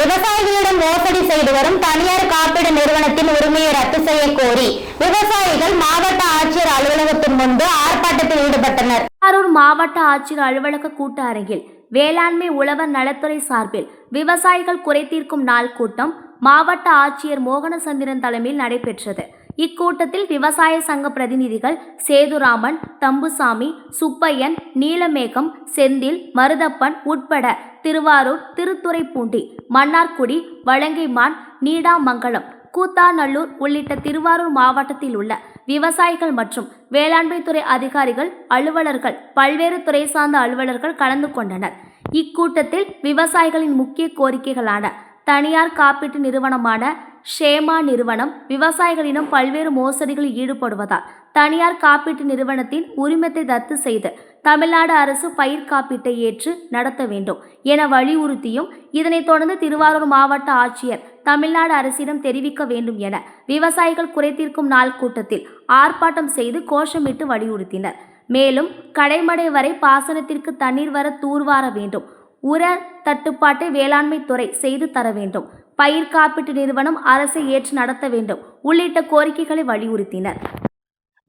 விவசாயிகளிடம் மோசடி செய்து வரும் தனியார் காப்பீடு நிறுவனத்தின் உரிமையை ரத்து செய்ய கோரி விவசாயிகள் மாவட்ட ஆட்சியர் அலுவலகத்தின் முன்பு ஆர்ப்பாட்டத்தில் ஈடுபட்டனர். கரூர் மாவட்ட ஆட்சியர் அலுவலக கூட்ட அரங்கில் வேளாண்மை உழவர் நலத்துறை சார்பில் விவசாயிகள் குறைதீர்க்கும் நாள் கூட்டம் மாவட்ட ஆட்சியர் மோகனசந்திரன் தலைமையில் நடைபெற்றது. இக்கூட்டத்தில் விவசாய சங்க பிரதிநிதிகள் சேதுராமன் தம்புசாமி சுப்பையன் நீலமேகம் செந்தில் மருதப்பன் உட்பட திருவாரூர் திருத்துறைப்பூண்டி மன்னார்குடி வலங்கைமான் நீடாமங்கலம் கூத்தாநல்லூர் உள்ளிட்ட திருவாரூர் மாவட்டத்தில் உள்ள விவசாயிகள் மற்றும் வேளாண்மை துறை அதிகாரிகள் அலுவலர்கள் பல்வேறு துறை சார்ந்த அலுவலர்கள் கலந்து கொண்டனர். இக்கூட்டத்தில் விவசாயிகளின் முக்கிய கோரிக்கைகளான தனியார் காப்பீட்டு நிறுவனமான ஷேமா நிறுவனம் விவசாயிகளிடம் பல்வேறு மோசடிகளில் ஈடுபடுவதால் தனியார் காப்பீட்டு நிறுவனத்தின் உரிமத்தை ரத்து செய்து தமிழ்நாடு அரசு பயிர் காப்பீட்டை ஏற்று நடத்த வேண்டும் என வலியுறுத்தியும் இதனைத் தொடர்ந்து திருவாரூர் மாவட்ட ஆட்சியர் தமிழ்நாடு அரசிடம் தெரிவிக்க வேண்டும் என விவசாயிகள் குறைதீர்க்கும் நாள் கூட்டத்தில் ஆர்ப்பாட்டம் செய்து கோஷமிட்டு வலியுறுத்தினர். மேலும் கடைமடை வரை பாசனத்திற்கு தண்ணீர் வர தூர்வார வேண்டும். உர தட்டுப்பாட்டை வேளாண்மை துறை செய்து தர வேண்டும். பயிர் காப்பீட்டு நிறுவனம் அரசை ஏற்று நடத்த வேண்டும். உள்ளிட்ட கோரிக்கைகளை வலியுறுத்தினர்.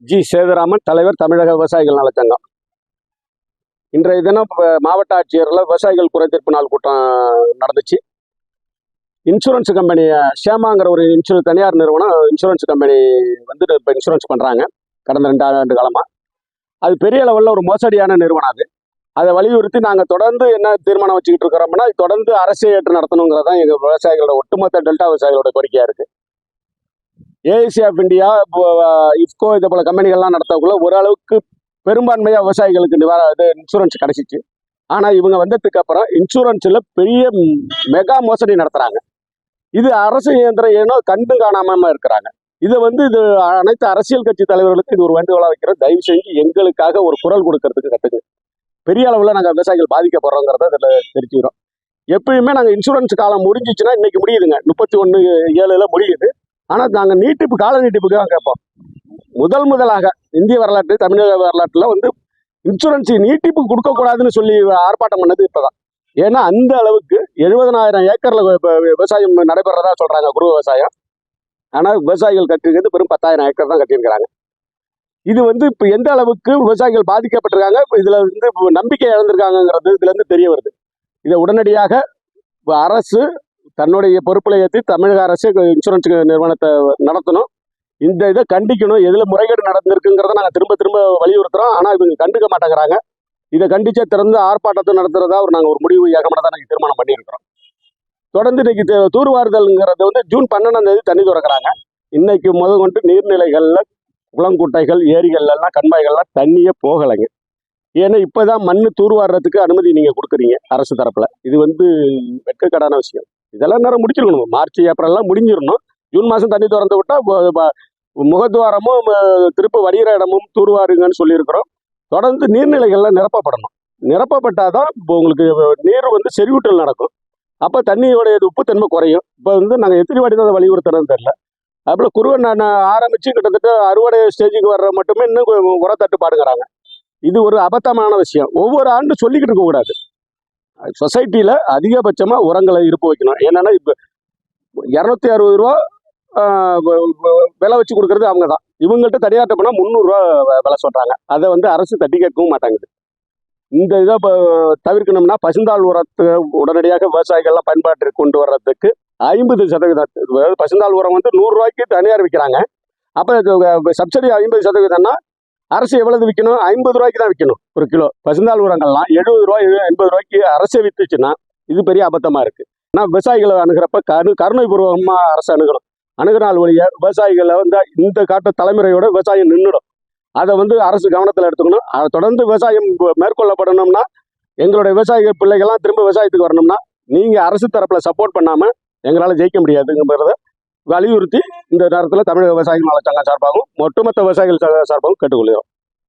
ஜி. சேதுராமன் தலைவர் தமிழக விவசாயிகள் நலச்சங்கம் இன்றைய தினம் மாவட்ட ஆட்சியரில் விவசாயிகள் குறைதீர்ப்பு நாள் கூட்டம் நடந்துச்சு. இன்சூரன்ஸ் கம்பெனி ஷேமாங்கிற ஒரு இன்சூரன்ஸ் தனியார் நிறுவனம் இன்சூரன்ஸ் கம்பெனி வந்து இப்போ இன்சூரன்ஸ் பண்ணுறாங்க கடந்த ரெண்டு ஆண்டு காலமாக அது பெரிய லெவலில் ஒரு மோசடியான நிறுவனம் அது. அதை வலியுறுத்தி நாங்கள் தொடர்ந்து என்ன தீர்மானம் வச்சுக்கிட்டு இருக்கிறோம்னா தொடர்ந்து அரசை ஏற்று நடத்தணுங்கிறது தான் எங்கள் விவசாயிகளோட ஒட்டுமொத்த டெல்டா விவசாயிகளோட கோரிக்கையாக இருக்குது ஏஐசி ஆஃப் இந்தியா இஃப்கோ இது போல கம்பெனிகள்லாம் நடத்தக்குள்ள ஓரளவுக்கு பெரும்பான்மையாக விவசாயிகளுக்கு நிவார இது இன்சூரன்ஸ் கிடைச்சிச்சு. ஆனால் இவங்க வந்ததுக்கு அப்புறம் இன்சூரன்ஸில் பெரிய மெகா மோசடி நடத்துகிறாங்க இது அரசு இயந்திரம் ஏனோ கண்டு காணாமல் இருக்கிறாங்க. இதை வந்து இது அனைத்து அரசியல் கட்சி தலைவர்களுக்கு இது ஒரு வேண்டுகோளாக வைக்கிறோம். தயவு செஞ்சு எங்களுக்காக ஒரு குரல் கொடுக்கறதுக்கு கற்றுக்கு பெரிய அளவில் நாங்கள் விவசாயிகள் பாதிக்கப்படுறோங்கிறத இதில் தெரிஞ்சுக்கிறோம். எப்பயுமே நாங்கள் இன்சூரன்ஸ் காலம் முடிஞ்சிச்சுன்னா இன்றைக்கி முடியுதுங்க. முப்பத்தி ஒன்று ஏழுல முடியுது. ஆனால் நாங்கள் நீட்டிப்பு கால நீட்டிப்புக்கு தான் கேட்போம். முதல் முதலாக இந்திய வரலாற்று தமிழக வரலாற்றில் வந்து இன்சூரன்ஸ் நீட்டிப்பு கொடுக்கக்கூடாதுன்னு சொல்லி ஆர்ப்பாட்டம் பண்ணது இப்போதான். ஏன்னா அந்த அளவுக்கு எழுபதனாயிரம் ஏக்கரில் விவசாயம் நடைபெறதா சொல்கிறாங்க குரு விவசாயம். ஆனால் விவசாயிகள் கட்டிருக்கிறது வெறும் பத்தாயிரம் ஏக்கர் தான் கட்டியிருக்கிறாங்க. இது வந்து இப்போ எந்த அளவுக்கு விவசாயிகள் பாதிக்கப்பட்டிருக்காங்க? இப்போ இதில் வந்து நம்பிக்கை இழந்திருக்காங்கங்கிறது இதுலேருந்து தெரிய வருது. இதை உடனடியாக அரசு தன்னுடைய பொறுப்பில் ஏற்றி தமிழக அரசு இன்சூரன்ஸ் நிறுவனத்தை நடத்தணும். இந்த இதை கண்டிக்கணும். எதில் முறைகேடு நடந்திருக்குங்கிறத நாங்கள் திரும்ப திரும்ப வலியுறுத்துறோம். ஆனால் இவங்க கண்டுக்க மாட்டேங்கிறாங்க. இதை கண்டிச்சே திறந்து ஆர்ப்பாட்டத்தை நடத்துறதா ஒரு நாங்கள் ஒரு முடிவு ஏகமனதாக நாங்கள் தீர்மானம் பண்ணியிருக்கிறோம். தொடர்ந்து இன்னைக்கு தூர்வாறுதல்ங்கிறது வந்து ஜூன் பன்னெண்டாம் தேதி தண்ணி திறக்கிறாங்க. இன்னைக்கு முதல் கொண்டு நீர்நிலைகளில் குளங்குட்டைகள் ஏரிகள்லாம் எல்லாம் கண்மாய்கள்லாம் தண்ணியே போகலைங்க. ஏன்னா இப்போ தான் மண் தூர்வாடுறதுக்கு அனுமதி நீங்கள் கொடுக்குறீங்க அரசு தரப்பில். இது வந்து வெட்கக்கடான விஷயம். இதெல்லாம் நேரம் முடிச்சிருக்கணும். மார்ச் ஏப்ரல்லாம் முடிஞ்சிடணும். ஜூன் மாதம் தண்ணி திறந்து விட்டா முகத்துவாரமும் ம- திருப்ப வடிகிற இடமும் தூர்வாருங்கன்னு சொல்லியிருக்கிறோம். தொடர்ந்து நீர்நிலைகள்லாம் நிரப்பப்படணும். நிரப்பப்பட்டாதான் இப்போ உங்களுக்கு நீர் வந்து செறிவூட்டல் நடக்கும். அப்போ தண்ணியோடைய உப்புத்தன்மை குறையும். இப்போ வந்து நாங்கள் எத்தனை வாட்டி தான் அதை வலியுறுத்தணும்னு தெரில அதுபோல் குருவன் நான் ஆரம்பித்து கிட்டத்தட்ட அறுவடை ஸ்டேஜுக்கு வர்ற மட்டுமே இன்னும் உர தட்டுப்பாடுங்கிறாங்க இது ஒரு அபத்தமான விஷயம். ஒவ்வொரு ஆண்டும் சொல்லிக்கிட்டு இருக்கக்கூடாது சொசைட்டியில் அதிகபட்சமாக உரங்களை இருப்பு வைக்கணும். என்னென்னா இப்போ இரநூத்தி அறுபது ரூபா விலை வச்சு கொடுக்கறது அவங்க தான். இவங்கள்ட்ட தனியார்ட்ட போனால் முந்நூறுரூவா விலை சொல்கிறாங்க அதை வந்து அரசு தட்டி கேட்கவும் மாட்டாங்குது. இந்த இதை இப்போ தவிர்க்கணும்னா பசுந்தாள் உரத்தை உடனடியாக விவசாயிகள்லாம் பயன்பாட்டிற்கு கொண்டு வர்றதுக்கு ஐம்பது சதவீதம். அதாவது பசுந்தாள் உரம் வந்து நூறுரூவாய்க்கு தனியார் விற்கிறாங்க அப்போ சப்சிடி ஐம்பது சதவீதம்னா அரசு எவ்வளவு விற்கணும் ஐம்பது ரூபாய்க்கு தான் விற்கணும் ஒரு கிலோ. பசுந்தாள் உரங்கள்லாம் எழுபது ரூபாய் எண்பது ரூபாய்க்கு அரசே விற்றுச்சுன்னா இது பெரிய அபத்தமாக இருக்குது ஆனால் விவசாயிகளை அணுகிறப்ப கரு கருணைபூர்வமாக அரசு அணுகணும். அணுகினால் ஒழிய விவசாயிகளை வந்து இந்த காட்ட தலைமுறையோட விவசாயம் நின்றுடும் அதை வந்து அரசு கவனத்தில் எடுத்துக்கணும். அதை தொடர்ந்து விவசாயம் மேற்கொள்ளப்படணும்னா எங்களுடைய விவசாயிகள் பிள்ளைகள்லாம் திரும்ப விவசாயத்துக்கு வரணும்னா நீங்கள் அரசு தரப்பில் சப்போர்ட் பண்ணாமல் எங்களால் ஜெயிக்க முடியாதுங்கிறத வலியுறுத்தி இந்த நேரத்தில் தமிழக விவசாயிகள் நலச்சங்கம் சார்பாகவும் ஒட்டுமொத்த விவசாயிகள் சார்பாகவும் கேட்டுக்கொள்கிறோம்.